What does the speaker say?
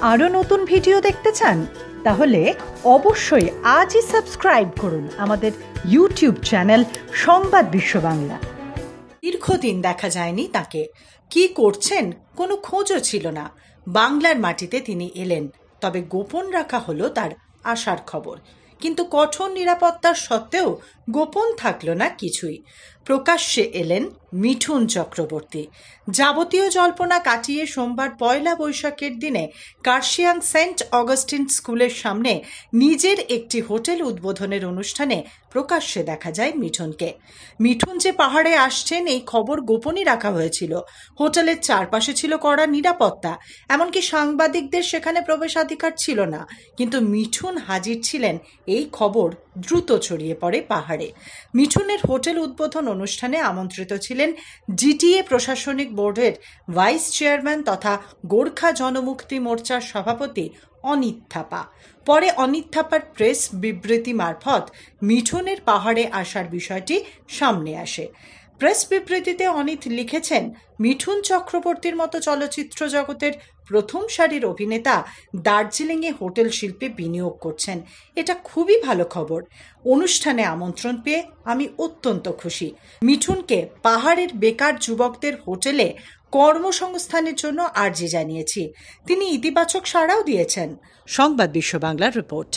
আরও নতুন ভিডিও দেখতে চান? তাহলে অবশ্যই আজই সাবস্ক্রাইব করুন আমাদের ইউটিউব চ্যানেল সংবাদ বিশ্ব বাংলা। দীর্ঘদিন দেখা যায়নি তাকে। কি করছেন কোনো খোঁজও ছিল না। বাংলার মাটিতে তিনি এলেন, তবে গোপন রাখা হলো তার আসার খবর। কিন্তু কঠোর নিরাপত্তার সত্ত্বেও গোপন থাকল না কিছুই। প্রকাশ্যে এলেন মিঠুন চক্রবর্তী। যাবতীয় জল্পনা কাটিয়ে সোমবার পয়লা বৈশাখের দিনে কার্শিয়াং সেন্ট অগস্টিন স্কুলের সামনে নিজের একটি হোটেল উদ্বোধনের অনুষ্ঠানে প্রকাশ্যে দেখা যায় মিঠুনকে। মিঠুন যে পাহাড়ে আসছেন, এই খবর গোপনই রাখা হয়েছিল। হোটেলের চারপাশে ছিল কড়া নিরাপত্তা, এমনকি সাংবাদিকদের সেখানে প্রবেশাধিকার ছিল না। কিন্তু মিঠুন হাজির ছিলেন, এই খবর দ্রুত ছড়িয়ে পড়ে পাহাড়ে। মিঠুনের হোটেল উদ্বোধন অনুষ্ঠানে আমন্ত্রিত ছিলেন জিটিএ প্রশাসনিক বোর্ডের ভাইস চেয়ারম্যান তথা গোর্খা জনমুক্তি মোর্চার সভাপতি অনিত থাপা। পরে অনিত থাপার প্রেস বিবৃতি মারফত মিঠুনের পাহাড়ে আসার বিষয়টি সামনে আসে। প্রেস বিবৃতিতে অনিত লিখেছেন, মিঠুন চক্রবর্তীর মতো চলচ্চিত্র জগতের প্রথম সারির অভিনেতা দার্জিলিংয়ে হোটেল শিল্পে বিনিয়োগ করছেন। এটা খুবই ভালো খবর। অনুষ্ঠানে আমন্ত্রণ পেয়ে আমি অত্যন্ত খুশি। মিঠুনকে পাহাড়ের বেকার যুবকদের হোটেলে কর্মসংস্থানের জন্য আর্জি জানিয়েছি। তিনি ইতিবাচক সাড়াও দিয়েছেন। সংবাদ বিশ্ব বাংলার রিপোর্ট।